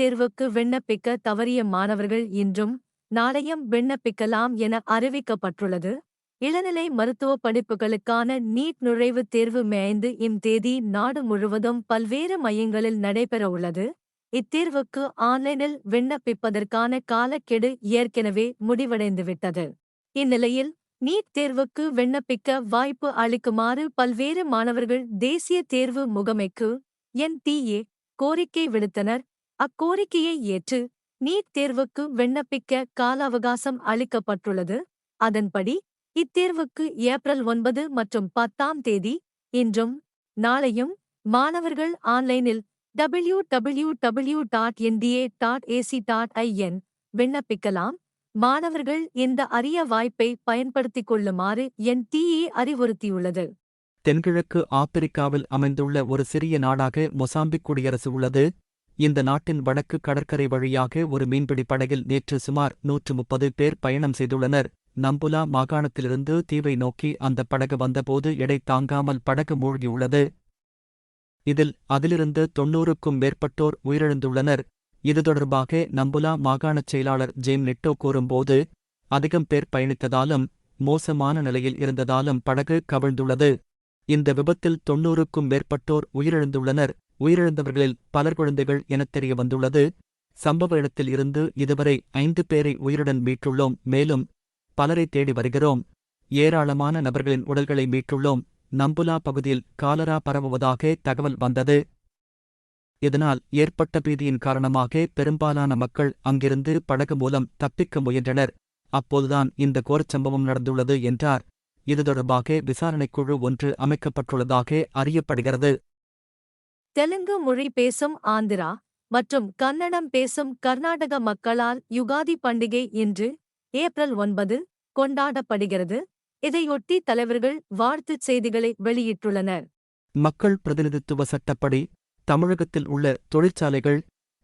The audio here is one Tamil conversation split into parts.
தேர்வுக்கு விண்ணப்பிக்க தவறிய மாணவர்கள் இன்றும் நாளையும் விண்ணப்பிக்கலாம் என அறிவிக்கப்பட்டுள்ளது. இளநிலை மருத்துவ படிப்புகளுக்கான நீட் நுழைவுத் தேர்வு மேய்ந்து இம் தேதி நாடு முழுவதும் பல்வேறு மையங்களில் நடைபெறவுள்ளது இத்தேர்வுக்கு ஆன்லைனில் விண்ணப்பிப்பதற்கான காலக்கெடு ஏற்கனவே முடிவடைந்துவிட்டது. இந்நிலையில் நீட் தேர்வுக்கு விண்ணப்பிக்க வாய்ப்பு அளிக்குமாறு பல்வேறு மாணவர்கள் தேசிய தேர்வு முகமைக்கு என்டிஏ கோரிக்கை விடுத்தனர். அக்கோரிக்கையை ஏற்று நீட் தேர்வுக்கு விண்ணப்பிக்க கால அவகாசம் அளிக்கப்பட்டுள்ளது. அதன்படி இத்தேர்வுக்கு ஏப்ரல் ஒன்பது மற்றும் பத்தாம் தேதி இன்றும் நாளையும் மாணவர்கள் ஆன்லைனில் W W W dot NTA dot AC dot IN விண்ணப்பிக்கலாம். மாணவர்கள் இந்த அரிய வாய்ப்பை பயன்படுத்திக் கொள்ளுமாறு என் டிஏ அறிவுறுத்தியுள்ளது. தென்கிழக்கு ஆப்பிரிக்காவில் அமைந்துள்ள ஒரு சிறிய நாடாக மொசாம்பிக் குடியரசு உள்ளது. இந்த நாட்டின் வடக்கு கடற்கரை வழியாக ஒரு மீன்பிடி படகில் நேற்று சுமார் நூற்று முப்பது பேர் பயணம் செய்துள்ளனர். நம்புலா மாகாணத்திலிருந்து தீவை நோக்கி அந்த படகு வந்தபோது எடை தாங்காமல் படகு மூழ்கியுள்ளது. இதில் அதிலிருந்து தொன்னூறுக்கும் மேற்பட்டோர் உயிரிழந்துள்ளனர். இது தொடர்பாக நம்புலா மாகாணச் செயலாளர் ஜேம் நெட்டோ கூறும்போது அதிகம் பேர் பயணித்ததாலும் மோசமான நிலையில் இருந்ததாலும் படகு கவிழ்ந்துள்ளது. இந்த விபத்தில் தொன்னூறுக்கும் மேற்பட்டோர் உயிரிழந்துள்ளனர். உயிரிழந்தவர்களில் பலர் குழந்தைகள் எனத் தெரிய வந்துள்ளது. சம்பவ இடத்தில் இருந்து இதுவரை ஐந்து பேரை உயிருடன் மீட்டுள்ளோம். மேலும் பலரை தேடி வருகிறோம். ஏராளமான நபர்களின் உடல்களை மீட்டுள்ளோம். நம்புலா பகுதியில் காலரா பரவுவதாக தகவல் வந்தது. இதனால் ஏற்பட்ட பீதியின் காரணமாக பெரும்பாலான மக்கள் அங்கிருந்து படகு மூலம் தப்பிக்க முயன்றனர். அப்போதுதான் இந்த கோரச் சம்பவம் நடந்துள்ளது என்றார். இது தொடர்பாக விசாரணைக்குழு ஒன்று அமைக்கப்பட்டுள்ளதாக அறியப்படுகிறது. தெலுங்கு மொழி பேசும் ஆந்திரா மற்றும் கன்னடம் பேசும் கர்நாடக மக்களால் யுகாதி பண்டிகை இன்று ஏப்ரல் ஒன்பது கொண்டாடப்படுகிறது. இதையொட்டி தலைவர்கள் வாழ்த்துச் செய்திகளை வெளியிட்டுள்ளனர். மக்கள் பிரதிநிதித்துவ சட்டப்படி தமிழகத்தில் உள்ள தொழிற்சாலைகள்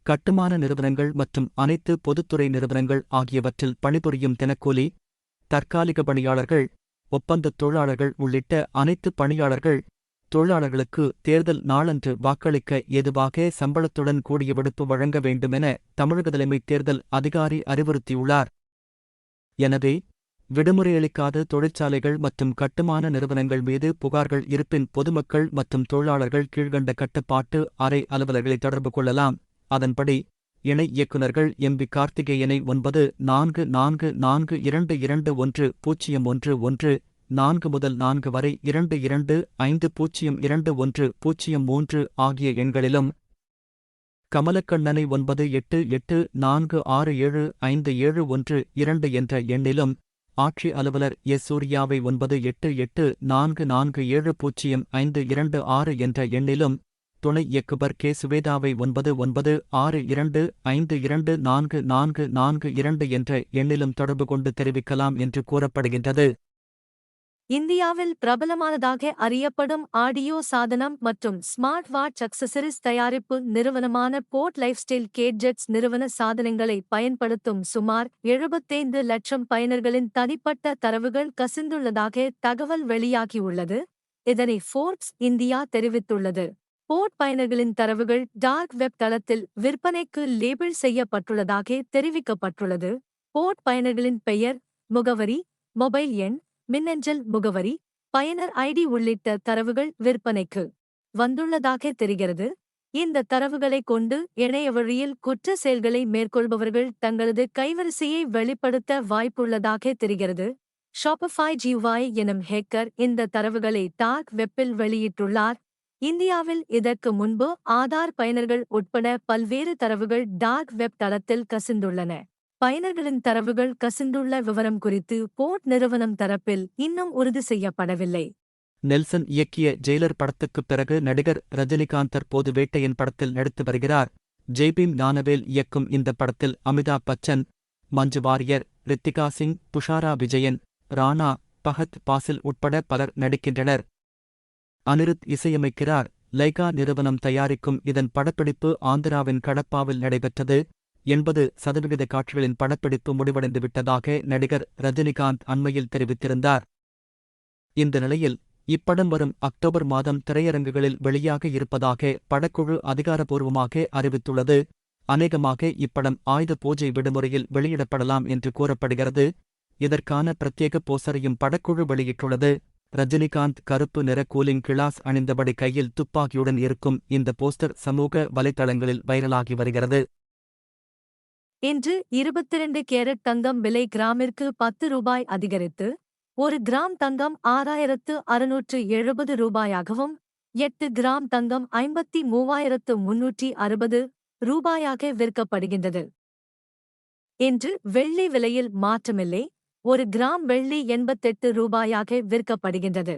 கட்டுமான நிறுவனங்கள் மற்றும் அனைத்து பொதுத்துறை நிறுவனங்கள் ஆகியவற்றில் பணிபுரியும் தினக்கூலி தற்காலிக பணியாளர்கள் ஒப்பந்தத் தொழிலாளர்கள் உள்ளிட்ட அனைத்து பணியாளர்கள் தொழிலாளர்களுக்கு தேர்தல் நாளன்று வாக்களிக்க ஏதுவாக சம்பளத்துடன் கூடிய விடுப்பு வழங்க வேண்டுமென தமிழக தலைமை தேர்தல் அதிகாரி அறிவுறுத்தியுள்ளார். எனவே விடுமுறையளிக்காத தொழிற்சாலைகள் மற்றும் கட்டுமான நிறுவனங்கள் மீது புகார்கள் இருப்பின் பொதுமக்கள் மற்றும் தொழிலாளர்கள் கீழ்கண்ட கட்டுப்பாட்டு அறை அலுவலர்களை தொடர்பு கொள்ளலாம். அதன்படி இணை இயக்குநர்கள் எம்பி கார்த்திகேயனை ஒன்பது நான்கு நான்கு நான்கு இரண்டு இரண்டு ஒன்று பூஜ்ஜியம் ஒன்று ஒன்று நான்கு முதல் நான்கு வரை இரண்டு இரண்டு ஐந்து பூஜ்ஜியம் இரண்டு ஒன்று பூஜ்ஜியம் மூன்று ஆகிய எண்களிலும் கமலக்கண்ணனை ஒன்பது எட்டு எட்டு நான்கு ஆறு ஏழு ஐந்து ஏழு ஒன்று இரண்டு என்ற எண்ணிலும் ஆட்சி அலுவலர் எஸ். சூர்யாவை ஒன்பது எட்டு எட்டு நான்கு நான்கு ஏழு பூஜ்ஜியம் ஐந்து இரண்டு ஆறு என்ற எண்ணிலும் துணை இயக்குபர் கே. சுவேதாவை ஒன்பது ஒன்பது ஆறு இரண்டு ஐந்து இரண்டு நான்கு நான்கு நான்கு இரண்டு என்ற எண்ணிலும் தொடர்பு கொண்டு தெரிவிக்கலாம் என்று கூறப்படுகின்றது. இந்தியாவில் பிரபலமானதாக அறியப்படும் ஆடியோ சாதனம் மற்றும் ஸ்மார்ட் வாட்ச் அக்சசரிஸ் தயாரிப்பு நிறுவனமான போர்ட் லைஃப்ஸ்டைல் கேட்ஜெட்ஸ் நிறுவன சாதனங்களை பயன்படுத்தும் சுமார் எழுபத்தைந்து லட்சம் பயனர்களின் தனிப்பட்ட தரவுகள் கசிந்துள்ளதாக தகவல் வெளியாகியுள்ளது. இதனை ஃபோர்ப்ஸ் இந்தியா தெரிவித்துள்ளது. போர்ட் பயனர்களின் தரவுகள் டார்க் வெப் தளத்தில் விற்பனைக்கு லேபிள் செய்யப்பட்டுள்ளதாக தெரிவிக்கப்பட்டுள்ளது. போர்ட் பயனர்களின் பெயர் முகவரி மொபைல் எண் மின்னஞ்சல் முகவரி பயனர் ஐடி உள்ளிட்ட தரவுகள் விற்பனைக்கு வந்துள்ளதாக தெரிகிறது. இந்த தரவுகளை கொண்டு இணைய வழியில் குற்ற செயல்களை மேற்கொள்பவர்கள் தங்களது கைவரிசையை வெளிப்படுத்த வாய்ப்புள்ளதாக தெரிகிறது. ஷாப்பஃபை ஜிவாய் எனும் ஹேக்கர் இந்த தரவுகளை டார்க் வெப்பில் வெளியிட்டுள்ளார். இந்தியாவில் இதற்கு முன்பு ஆதார் பயனர்கள் உட்பட பல்வேறு தரவுகள் டார்க் வெப் தளத்தில் கசிந்துள்ளன. பயனர்களின் தரவுகள் கசிந்துள்ள விவரம் குறித்து போர்ட் நிறுவனம் தரப்பில் இன்னும் உறுதி செய்யப்படவில்லை. நெல்சன் இயக்கிய ஜெயிலர் படத்துக்குப் பிறகு நடிகர் ரஜினிகாந்த் தற்போது வேட்டையின் படத்தில் நடித்து வருகிறார். ஜெய்பீம் ஞானவேல் இயக்கும் இந்த படத்தில் அமிதாப் பச்சன் மஞ்சு வாரியர் ரித்திகா சிங் புஷாரா விஜயன் ராணா பஹத் பாசில் உட்பட பலர் நடிக்கின்றனர். அனிருத் இசையமைக்கிறார். லைகா நிறுவனம் தயாரிக்கும் இதன் படப்பிடிப்பு ஆந்திராவின் கடப்பாவில் நடைபெற்றது. எண்பது சதவிகித காட்சிகளின் படப்பிடிப்பு முடிவடைந்து விட்டதாக நடிகர் ரஜினிகாந்த் அண்மையில் தெரிவித்திருந்தார். இந்த நிலையில் இப்படம் வரும் அக்டோபர் மாதம் திரையரங்குகளில் வெளியாக இருப்பதாக படக்குழு அதிகாரப்பூர்வமாக அறிவித்துள்ளது. அநேகமாக இப்படம் ஆயுத பூஜை விடுமுறையில் வெளியிடப்படலாம் என்று கூறப்படுகிறது. இதற்கான பிரத்யேக போஸ்டரையும் படக்குழு வெளியிட்டுள்ளது. ரஜினிகாந்த் கருப்பு நிற கூலிங் கிளாஸ் அணிந்தபடி கையில் துப்பாக்கியுடன் இருக்கும் இந்த போஸ்டர் சமூக வலைத்தளங்களில் வைரலாகி வருகிறது. இன்று இருபத்திரண்டு கேரட் தங்கம் விலை கிராமிற்கு பத்து ரூபாய் அதிகரித்து ஒரு கிராம் தங்கம் ஆறாயிரத்து அறுநூற்று எழுபது ரூபாயாகவும் எட்டு கிராம் தங்கம் ஐம்பத்தி மூவாயிரத்து முன்னூற்றி அறுபது ரூபாயாக விற்கப்படுகின்றது. இன்று வெள்ளி விலையில் மாற்றமில்லை ஒரு கிராம் வெள்ளி எண்பத்தெட்டு ரூபாயாக விற்கப்படுகின்றது.